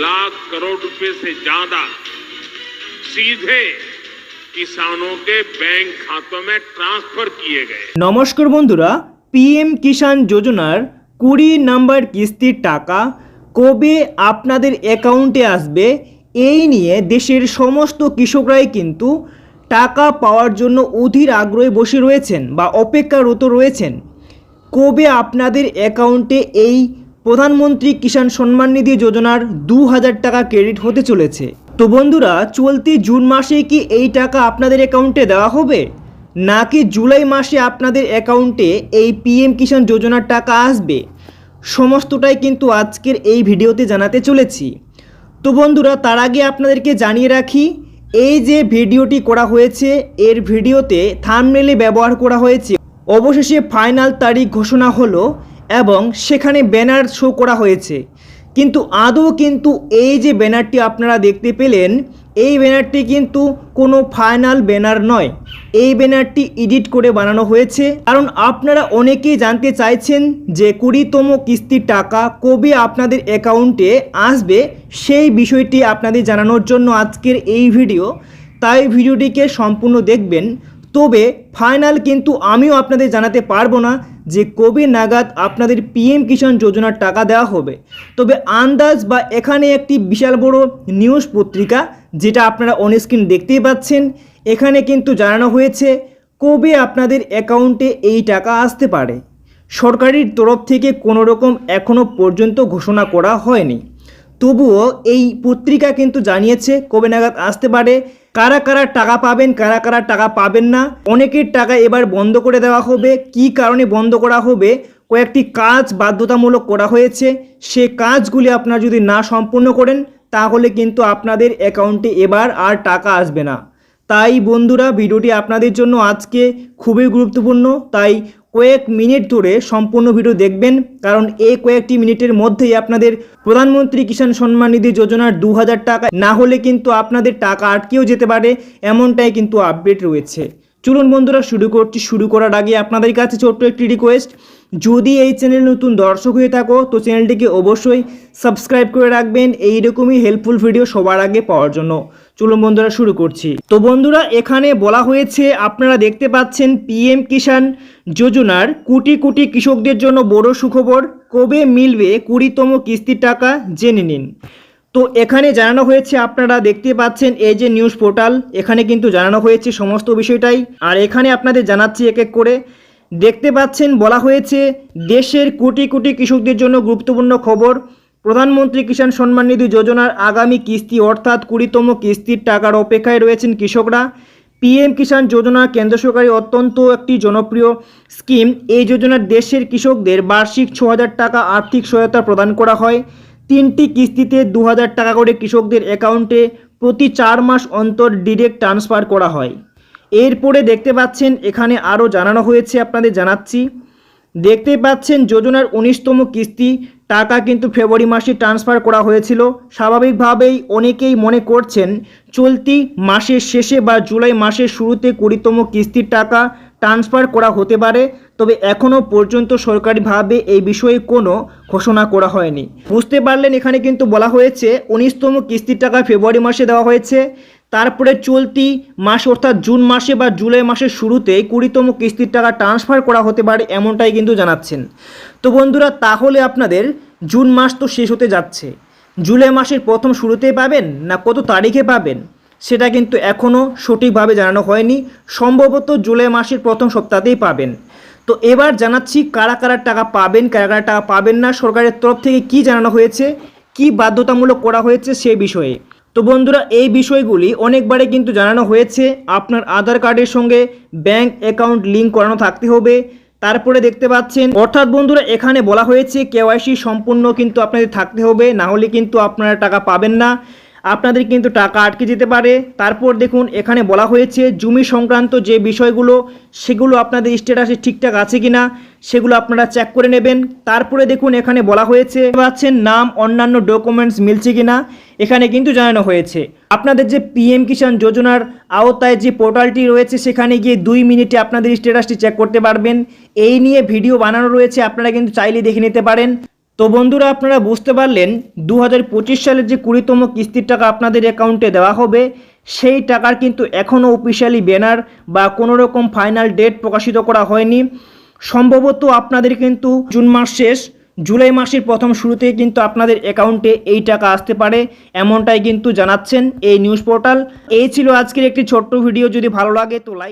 लाख करोड़ रुपए से ज्यादा सीधे किसानों के बैंक खातों में ट्रांसफर किए गए নমস্কার বন্ধুরা পিএম কিষাণ যোজনার কুড়ি নাম্বার কিস্তির টাকা কবে আপনাদের অ্যাকাউন্টে আসবে এই নিয়ে দেশের সমস্ত কৃষকরাই কিন্তু টাকা পাওয়ার জন্য অধীর আগ্রহে বসে রয়েছেন বা অপেক্ষারত রয়েছেন কবে আপনাদের অ্যাকাউন্টে এই প্রধানমন্ত্রী কিষাণ সম্মান নিধি যোজনার দু হাজার টাকা ক্রেডিট হতে চলেছে। তো বন্ধুরা, চলতি জুন মাসে কি এই টাকা আপনাদের অ্যাকাউন্টে দেওয়া হবে? নাকি জুলাই মাসে আপনাদের অ্যাকাউন্টে এই পিএম কিষাণ যোজনার টাকা আসবে? সমস্তটাই কিন্তু আজকের এই ভিডিওতে জানাতে চলেছি। তো বন্ধুরা, তার আগে আপনাদেরকে জানিয়ে রাখি, এই যে ভিডিওটি করা হয়েছে, এর ভিডিওতে থামনেলে ব্যবহার করা হয়েছে। অবশেষে ফাইনাল তারিখ ঘোষণা হলো এবং সেখানে ব্যানার শো করা হয়েছে। কিন্তু আদৌ কিন্তু এই যে ব্যানারটি আপনারা দেখতে পেলেন, এই ব্যানারটি কিন্তু কোনো ফাইনাল ব্যানার নয়। এই ব্যানারটি এডিট করে বানানো হয়েছে। কারণ আপনারা অনেকেই জানতে চাইছেন যে কুড়িতম কিস্তির টাকা কবে আপনাদের অ্যাকাউন্টে আসবে, সেই বিষয়টি আপনাদের জানানোর জন্য আজকের এই ভিডিও। তাই ভিডিওটিকে সম্পূর্ণ দেখবেন। তবে ফাইনাল কিন্তু আমিও আপনাদের জানাতে পারব না। যে কবি নাগাদ আপনাদের পিএম কিষাণ যোজনার টাকা দেওয়া হবে। তবে আন্দাজ বা এখানে একটি বিশাল বড় নিউজ পত্রিকা, যেটা আপনারা অনস্ক্রিন দেখতেই পাচ্ছেন, এখানে কিন্তু জানানো হয়েছে কবে আপনাদের অ্যাকাউন্টে এই টাকা আসতে পারে। সরকারের তরফ থেকে কোনো রকম এখনও পর্যন্ত ঘোষণা করা হয়নি। তবুও এই পত্রিকা কিন্তু জানিয়েছে কবে নাগাদ আসতে পারে। কারা কারা টাকা পাবেন, কারা কারা টাকা পাবেন না, অনেকের টাকা এবার বন্ধ করে দেওয়া হবে। কি কারণে বন্ধ করা হবে? কয়েকটি কাজ বাধ্যতামূলক করা হয়েছে। সে কাজগুলি আপনারা যদি না সম্পূর্ণ করেন, তাহলে কিন্তু আপনাদের অ্যাকাউন্টে এবার আর টাকা আসবে না। তাই বন্ধুরা ভিডিওটি আপনাদের জন্য আজকে খুবই গুরুত্বপূর্ণ। তাই কয়েক মিনিট ধরে সম্পূর্ণ ভিডিও দেখবেন, কারণ এই কয়েকটি মিনিটের মধ্যেই আপনাদের প্রধানমন্ত্রী কিষাণ সম্মান নিধি যোজনার দু হাজার টাকা না হলে কিন্তু আপনাদের টাকা আটকেও যেতে পারে, এমনটাই কিন্তু আপডেট রয়েছে। চলুন বন্ধুরা, শুরু করছি। শুরু করার আগে আপনাদের কাছে ছোট্ট একটি রিকোয়েস্ট যদি এই চ্যানেল নতুন দর্শক হয়ে থাকো, তো চ্যানেলটিকে অবশ্যই সাবস্ক্রাইব করে রাখবেন। এইরকমই হেল্পফুল ভিডিও সবার আগে পাওয়ার জন্য। চলুন বন্ধুরা, শুরু করছি। তো বন্ধুরা, এখানে বলা হয়েছে, আপনারা দেখতে পাচ্ছেন পিএম কিষাণ যোজনার কোটি কোটি কৃষকদের জন্য বড় সুখবর। কবে মিলবে কুড়িতম কিস্তির টাকা, জেনে নিন। তো এখানে জানানো হয়েছে, আপনারা দেখতে পাচ্ছেন এই যে নিউজ পোর্টাল, এখানে কিন্তু জানানো হয়েছে সমস্ত বিষয়টাই। আর এখানে আপনাদের জানাচ্ছি এক এক করে। দেখতে পাচ্ছেন, বলা হয়েছে, দেশের কোটি কোটি কৃষকদের জন্য গুরুত্বপূর্ণ খবর। প্রধানমন্ত্রী কিষাণ সম্মান নিধি যোজনার আগামী কিস্তি অর্থাৎ কুড়িতম কিস্তির টাকার অপেক্ষায় রয়েছেন কৃষকরা। পিএম কিষাণ যোজনা কেন্দ্র সরকারের অত্যন্ত একটি জনপ্রিয় স্কিম। এই যোজনার দেশের কৃষকদের বার্ষিক ছ টাকা আর্থিক সহায়তা প্রদান করা হয়। তিনটি কিস্তিতে দু হাজার টাকা করে কৃষকদের অ্যাকাউন্টে প্রতি চার মাস অন্তর ডিরেক্ট ট্রান্সফার করা হয়। এরপরে দেখতে পাচ্ছেন, এখানে আরও জানানো হয়েছে, আপনাদের জানাচ্ছি। দেখতে পাচ্ছেন যোজনার উনিশতম কিস্তি। টাকা কিন্তু ফেব্রুয়ারি মাসে ট্রান্সফার করা হয়েছিল। স্বাভাবিকভাবেই অনেকেই মনে করছেন, চলতি মাসের শেষে বা জুলাই মাসের শুরুতে কুড়িতম কিস্তির টাকা ট্রান্সফার করা হতে পারে। তবে এখনও পর্যন্ত সরকারিভাবে এই বিষয়ে কোনো ঘোষণা করা হয়নি। বুঝতে পারলেন এখানে কিন্তু বলা হয়েছে, উনিশতম কিস্তির টাকা ফেব্রুয়ারি মাসে দেওয়া হয়েছে। তারপরে চলতি মাস অর্থাৎ জুন মাসে বা জুলাই মাসের শুরুতে কুড়িতম কিস্তির টাকা ট্রান্সফার করা হতে পারে এমনটাই কিন্তু জানাচ্ছেন। তো বন্ধুরা, তাহলে আপনাদের জুন মাস তো শেষ হতে যাচ্ছে। জুলাই মাসের প্রথম শুরুতেই পাবেন না কত তারিখে পাবেন, সেটা কিন্তু এখনও সঠিকভাবে জানানো হয়নি। সম্ভবত জুলাই মাসের প্রথম সপ্তাহতেই পাবেন। তো এবার জানাচ্ছি কারা কারা টাকা পাবেন, কারা কারা টাকা পাবেন না, সরকারের তরফ থেকে কি জানানো হয়েছে, কি বাধ্যতামূলক করা হয়েছে সে বিষয়ে। তো বন্ধুরা, এই বিষয়গুলি অনেকবারে কিন্তু জানানো হয়েছে। আপনার আধার কার্ডের সঙ্গে ব্যাংক অ্যাকাউন্ট লিঙ্ক করানো থাকতে হবে। তারপরে দেখতে পাচ্ছেন, অর্থাৎ বন্ধুরা, এখানে বলা হয়েছে কেওয়াইসি সম্পূর্ণ কিন্তু আপনাদের থাকতে হবে। না হলে কিন্তু আপনারা টাকা পাবেন না। আপনাদের কিন্তু টাকা আটকে যেতে পারে। তারপর দেখুন, এখানে বলা হয়েছে, জমি সংক্রান্ত যে বিষয়গুলো, সেগুলো আপনাদের স্ট্যাটাসে ঠিকঠাক আছে কি না সেগুলো আপনারা চেক করে নেবেন। তারপরে দেখুন, এখানে বলা হয়েছে পাচ্ছেন, নাম, অন্যান্য ডকুমেন্টস মিলছে কিনা, এখানে কিন্তু জানানো হয়েছে। আপনাদের যে পিএম কিষাণ যোজনার আওতায় যে পোর্টালটি রয়েছে, সেখানে গিয়ে দুই মিনিটে আপনাদের স্ট্যাটাসটি চেক করতে পারবেন। এই নিয়ে ভিডিও বানানো রয়েছে, আপনারা কিন্তু চাইলে দেখে নিতে পারেন। তো বন্ধুরা আপনারা বুঝতে পারলেন দু হাজার পঁচিশ সালের যে কুড়িতম কিস্তির টাকা আপনাদের অ্যাকাউন্টে দেওয়া হবে, সেই টাকার কিন্তু এখনও অফিসিয়ালি ব্যানার বা কোনো রকম ফাইনাল ডেট প্রকাশিত করা হয়নি। সম্ভবত আপনাদের কিন্তু জুন মাস শেষ, জুলাই মাসের প্রথম শুরুতে কিন্তু আপনাদের অ্যাকাউন্টে এই টাকা আসতে পারে, এমনটাই কিন্তু জানাচ্ছেন এই নিউজ পোর্টাল এই ছিল আজকের একটি ছোট্ট ভিডিও যদি ভালো লাগে তো লাইক